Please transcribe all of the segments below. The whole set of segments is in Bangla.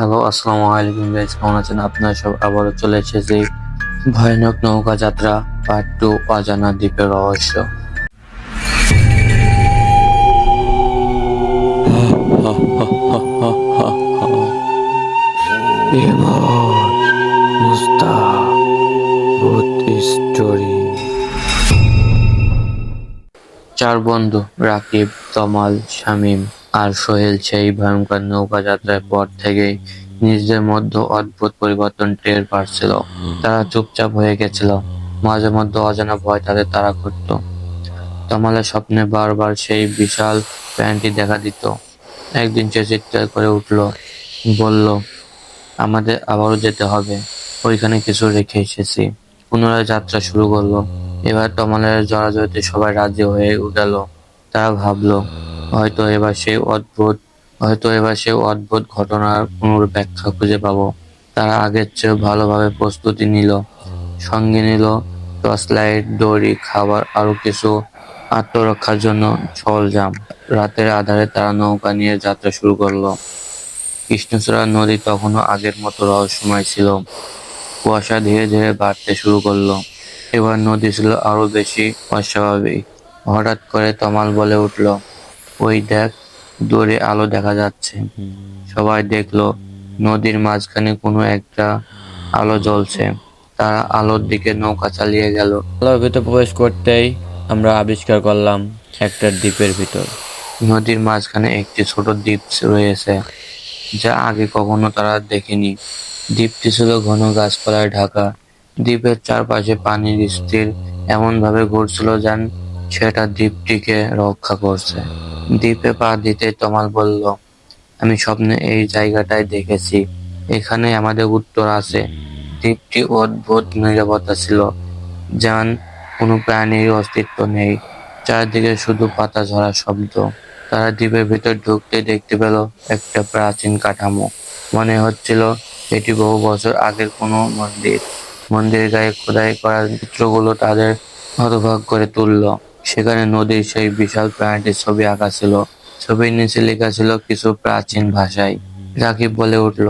হ্যালো, আসসালামু আলাইকুম গাইস কেমন আছেন? আপনারা সব আবারও চলে এসেছি ভয়ানক নৌকা যাত্রা পার্ট টু অজানা দ্বীপের রহস্য। চার বন্ধু, রাকিব, তমাল, শামীম। আর সোহেল সেই ভয়ঙ্কর নৌকা যাত্রার পর থেকেই নিজেদের মধ্যে অদ্ভুত পরিবর্তন টের পাচ্ছিল। তারা চুপচাপ হয়ে গেছিল। মাঝে মধ্যে অজানা ভয় তাদের তারা করত। তমালের স্বপ্নে বারবার সেই বিশাল প্যান্টটি দেখা দিত। একদিন সে চিৎকার করে উঠল, বলল, আমাদের আবারও যেতে হবে। ওইখানে কিছু রেখে এসেছি। পুনরায় যাত্রা শুরু করল। এবার তমালের জড়াজড়িতে সবাই রাজি হয়ে গেল তারা ভাবলো হয়তো এবার সেই অদ্ভুত, হয়তো এবার সেই অদ্ভুত ঘটনার পুনর ব্যাখ্যা খুঁজে পাবো। তারা আগের চেয়ে ভালোভাবে প্রস্তুতি নিল, সঙ্গে নিল, টর্চ লাইট, দড়ি, খাবার আরও কিছু আত্মরক্ষার জন্য সরঞ্জাম। রাতের আধারে তারা নৌকা নিয়ে যাত্রা শুরু করল। কৃষ্ণচূড়া নদী তখনও আগের মতো রহস্যময় ছিল। কুয়াশা ধীরে ধীরে বাড়তে শুরু করল। এবার নদী ছিল আরও বেশি অস্বাভাবিক। হঠাৎ করে তমাল বলে উঠল ওই দেখ দূরে আলো দেখা যাচ্ছে। সবাই দেখল নদীর মাঝখানে কোনো একটা আলো জ্বলছে। তারা আলোর দিকে নৌকা চালিয়ে গেল। আলোর ভিতর প্রবেশ করতেই আমরা আবিষ্কার করলাম একটা দ্বীপের ভিতর। নদীর মাঝখানে একটি ছোট দ্বীপ রয়েছে যা আগে কখনো তারা দেখেনি। দ্বীপটি ছিল ঘন গাছপালায় ঢাকা। দ্বীপের চারপাশে পানির স্থির এমন ভাবে ঘুরছিল যেন সেটা দ্বীপটিকে রক্ষা করছে। দ্বীপে পা দিতে তমাল বলল, আমি স্বপ্নে এই জায়গাটায় দেখেছি। এখানে আমাদের উত্তর আছে। দ্বীপটি অদ্ভুত নিরাপত্তা ছিল। যেন কোনো প্রাণীর অস্তিত্ব নেই। চারদিকে শুধু পাতা ঝরা শব্দ। তারা দ্বীপের ভিতর ঢুকতে দেখতে পেল একটা প্রাচীন কাঠামো। মনে হচ্ছিল এটি বহু বছর আগের কোনো মন্দির। মন্দিরের গায়ে খোদাই করা চিত্রগুলো তাদের হতভাগ করে তুলল। সেখানে নদীর সেই বিশাল প্রাণীটির ছবি আঁকা ছিল। ছবির নিচে লেখা ছিল কিছু প্রাচীন ভাষায়। রাকিব বলে উঠল,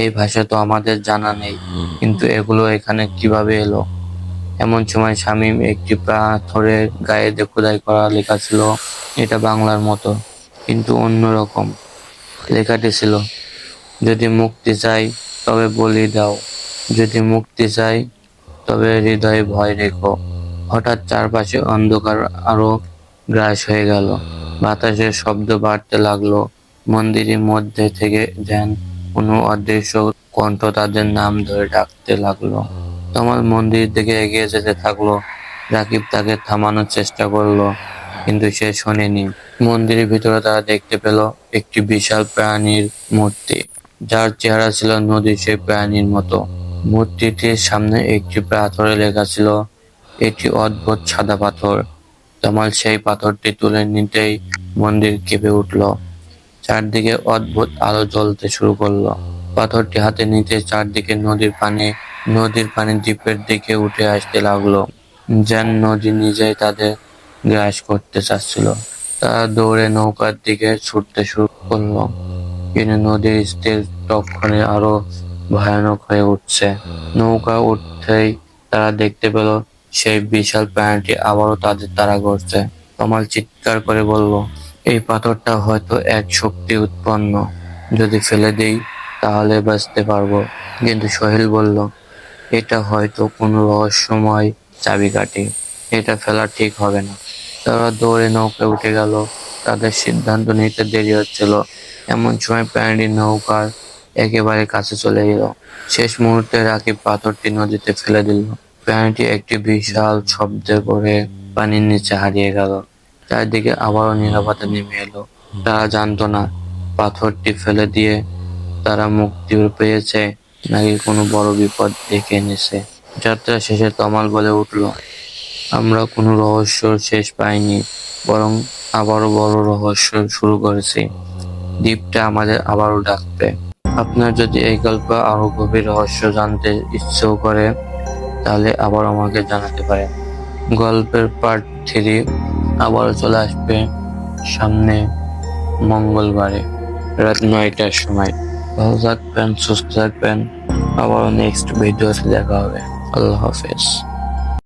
এই ভাষা তো আমাদের জানা নেই, কিন্তু এগুলো এখানে কীভাবে এলো? এমন সময় শামীম একটি পাথরের গায়ে খোদাই করা লেখা ছিল, এটা বাংলার মতো, কিন্তু অন্যরকম লেখাটি ছিল, যদি মুক্তি চাই, তবে বলি দাও, যদি মুক্তি চাই, তবে হৃদয়ে ভয় রেখো। হঠাৎ চারপাশে অন্ধকার আরও গ্রাস হয়ে গেল। বাতাসের শব্দ বাড়তে লাগল। মন্দিরের মধ্যে থেকে যেন কোনো অদৃশ্য কণ্ঠ তাদের নাম ধরে ডাকতে লাগল। তোমার মন্দির দিকে এগিয়ে যেতে থাকল। রাকিব তাকে থামানোর চেষ্টা করল, কিন্তু সে শোনেনি। মন্দিরের ভিতরে তারা দেখতে পেল একটি বিশাল প্রাণীর মূর্তি, যার চেহারা ছিল নদীর সেই প্রাণীর মতো। মূর্তিটির সামনে একটি পাথরে লেখা ছিল এটি অদ্ভুত সাদা পাথর। তমাল সেই পাথরটি তুলে নিতেই মন্দির কেঁপে উঠল। চারদিকে অদ্ভুত আলো জ্বলতে শুরু করল। পাথরটি হাতে নিতে চারদিকে নদীর পানি নদীর পানি দ্বীপের দিকে উঠে আসতে লাগল। যেন নদী নিজেই তাদের গ্রাস করতে চাচ্ছিল। তারা দৌড়ে নৌকার দিকে ছুটতে শুরু করল। কিন্তু নদীর স্থির তক্ষণে আরও ভয়ানক হয়ে উঠছে। নৌকা উঠতেই তারা দেখতে পেল সেই বিশাল প্রাণীটি আবারও তাদের তাড়া করছে কমাল চিৎকার করে বলল, এই পাথরটা হয়তো এক শক্তি উৎপন্ন। যদি ফেলে দেই, তাহলে বাঁচতে পারব। কিন্তু সোহেল বলল, এটা হয়তো কোনো রহস্যময় চাবিকাঠি। এটা ফেলা ঠিক হবে না। তারা দৌড়ে নৌকায় উঠে গেল। তাদের সিদ্ধান্ত নিতে দেরি হচ্ছিল। এমন সময় প্রাণী নৌকার একেবারে কাছে চলে এলো। শেষ মুহূর্তে রাকিব পাথরটি নদীতে ফেলে দিল। প্রাণীটি একটি বিশাল শব্দে করে পানির নিচে হারিয়ে গেল। চারদিকে আবারও নিরাপত্তা নেমে এলো। তারা জানতো না, পাথরটি ফেলে দিয়ে তারা মুক্তি পেয়েছে নাকি কোনো বড় বিপদ ডেকে এনেছে। যাত্রা শেষে তমাল বলে উঠল, আমরা কোনো রহস্য শেষ পাইনি, বরং আবারও বড় রহস্য শুরু করেছি। দ্বীপটা আমাদের আবারও ডাকবে। আপনার যদি এই গল্প আরও গভীর রহস্য জানতে ইচ্ছেও করে তাহলে আবার আমাকে জানাতে পারেন। গল্পের পার্ট থ্রি আবার চলে আসবে সামনে মঙ্গলবারে রাত নয়টার সময়। ভালো থাকবেন, সুস্থ থাকবেন। আবারও নেক্সট ভিডিওতে দেখা হবে। আল্লাহ হাফেজ।